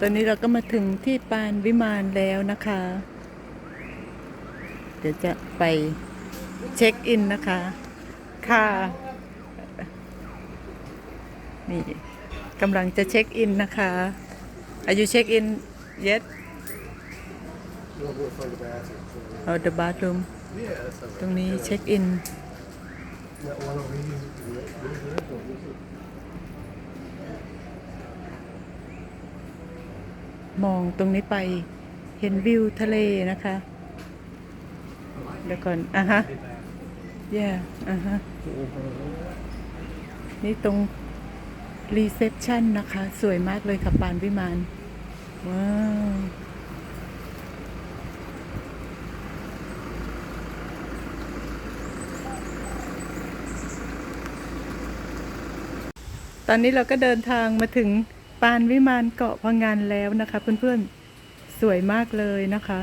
ตอนนี้เราก็มาถึงที่ปานวิมานแล้วนะคะ เดี๋ยวจะไปเช็คอินนะคะ ค่ะ นี่กำลังจะเช็คอินนะคะอายุเช็คอิน yet We'll go find the bathroom. So, or the bathroom ตรงนี้เช็คอิน That one over here. There- there- there it goes. มองตรงนี้ไปเห็นวิวทะเลนะคะเดี๋ยวก่อนอะฮะเย่อะฮะนี่ตรงรีเซพชันนะคะ สวยมากเลยค่ะปานวิมาน ว้าวตอนนี้เราก็เดินทางมาถึง ปานวิมานเกาะพังงานแล้วนะคะเพื่อนๆสวยมากเลยนะคะ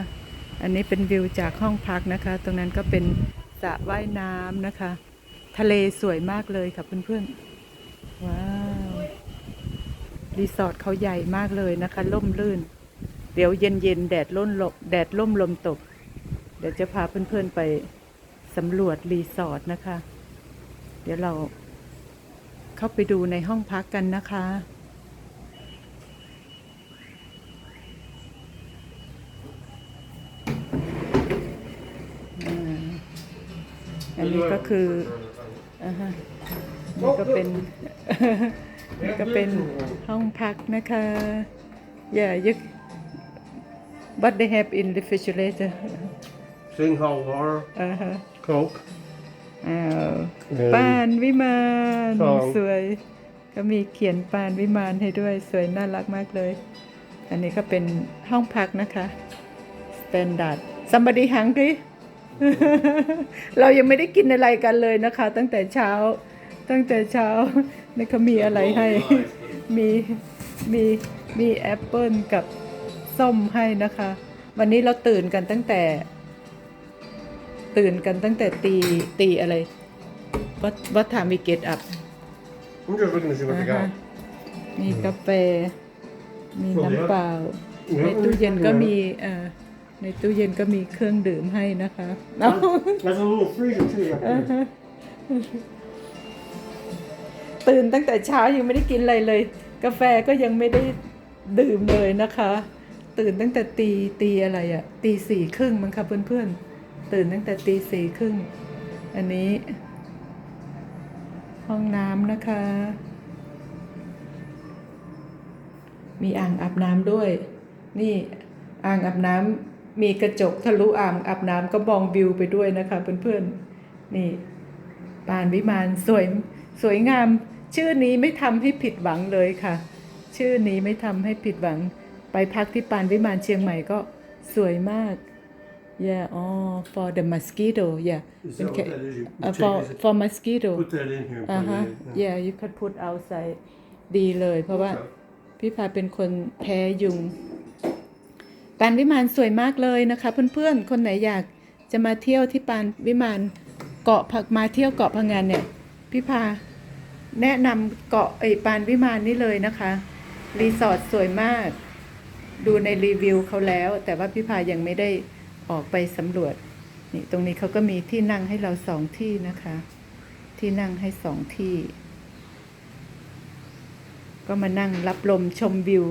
อันนี้เป็นวิวจากห้องพักนะคะ ตรงนั้นก็เป็นสระว่ายน้ำนะคะ ทะเลสวยมากเลยค่ะเพื่อนๆว้าวรีสอร์ทเขาใหญ่มากเลยนะคะล่มลื่น เดี๋ยวเย็นๆแดดร่นลมแดดล่มลมตก เดี๋ยวจะพาเพื่อนๆไปสำรวจรีสอร์ทนะคะ เดี๋ยวเราเข้าไปดูในห้องพักกันนะคะ อ่า อันนี้ก็คืออ่าฮะนี่ก็เป็น นี่ก็เป็นห้องพักนะคะ yeah you what they have in refrigerator Sing hot water, อ่าฮะ Coke. อ้าว and ปานวิมานสอง สวย ก็มีเขียนปานวิมานให้ด้วยสวยน่ารักมากเลย อันนี้ก็เป็นห้องพักนะคะ standard somebody hungry เรายังไม่ได้กินอะไรกันเลยนะคะ ตั้งแต่เช้า ตั้งแต่เช้านี่เขามีอะไรให้ มีมีมีแอปเปิลกับส้มให้นะคะ วันนี้เราตื่นกันตั้งแต่ ตื่นกันตั้งแต่ตีตีอะไร what what time we get up I'm just looking to see what they อ่าฮะ got. มีกาแฟ มีโอ้เยอะน้ำเปล่าเยอะในตู้เย็นก็เยอะมีเอ่อ ในตู้เย็นก็มีเครื่องดื่มให้นะคะเอ้า There's a little freezer too. Up there. ตื่นตั้งแต่เช้ายังไม่ได้กินอะไรเลย กาแฟก็ยังไม่ได้ดื่มเลยนะคะ ตื่นตั้งแต่ตีตีอะไรอะตีสี่ครึ่งมั้งคะเพื่อนๆ ตื่นตั้งแต่ตีสี่ครึ่ง อันนี้ ห้องน้ำนะคะ มีอ่างอาบน้ำด้วย นี่อ่างอาบน้ำ มีกระจกทะลุอ่างอาบน้ำก็มองวิวไปด้วยนะคะเพื่อนๆนี่ปานวิมานสวยสวยงาม ชื่อนี้ไม่ทำให้ผิดหวังเลยค่ะ ชื่อนี้ไม่ทำให้ผิดหวัง ไปพักที่ปานวิมานเชียงใหม่ก็สวยมาก yeah oh for the mosquito yeah Is that what Okay. that is? You Uh, take for this- for mosquito Put that in here. and อ่า plug ฮะ it in. yeah you could put outside ดีเลย เพราะว่า Okay. พี่พาเป็นคนแพ้ยุง ปานวิมานสวยมากเลยนะคะ เพื่อนๆ คนไหนอยากจะมาเที่ยวที่ปานวิมานเกาะผักมาเที่ยวเกาะพังงานเนี่ยพี่พาแนะนำเกาะไอปานวิมานนี่เลยนะคะ รีสอร์ทสวยมาก ดูในรีวิวเขาแล้ว แต่ว่าพี่พายังไม่ได้ออกไปสำรวจนี่ตรงนี้เขาก็มีที่นั่งให้เราสองที่นะคะ ที่นั่งให้สองที่ ก็มานั่งรับลมชมวิว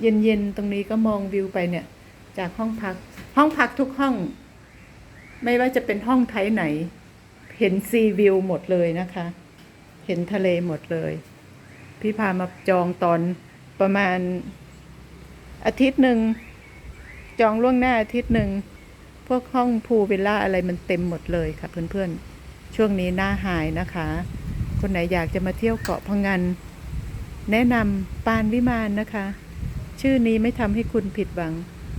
เย็นๆตรงนี้ก็มองวิวไปเนี่ย จากห้องพัก ห้องพักทุกห้อง ไม่ว่าจะเป็นห้องไทยไหน เห็นซีวิวหมดเลยนะคะ เห็นทะเลหมดเลย พี่พามาจองตอนประมาณอาทิตย์หนึ่ง จองล่วงหน้าอาทิตย์หนึ่ง พวกห้องพูลวิลล่าอะไรมันเต็มหมดเลยค่ะ เพื่อนๆ ช่วงนี้หน้าหายนะคะ คนไหนอยากจะมาเที่ยวเกาะพังงานแนะนำปานวิมานนะคะ ชื่อนี้ไม่ทำให้คุณผิดหวัง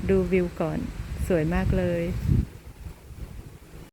ดูวิวก่อน สวยมากเลย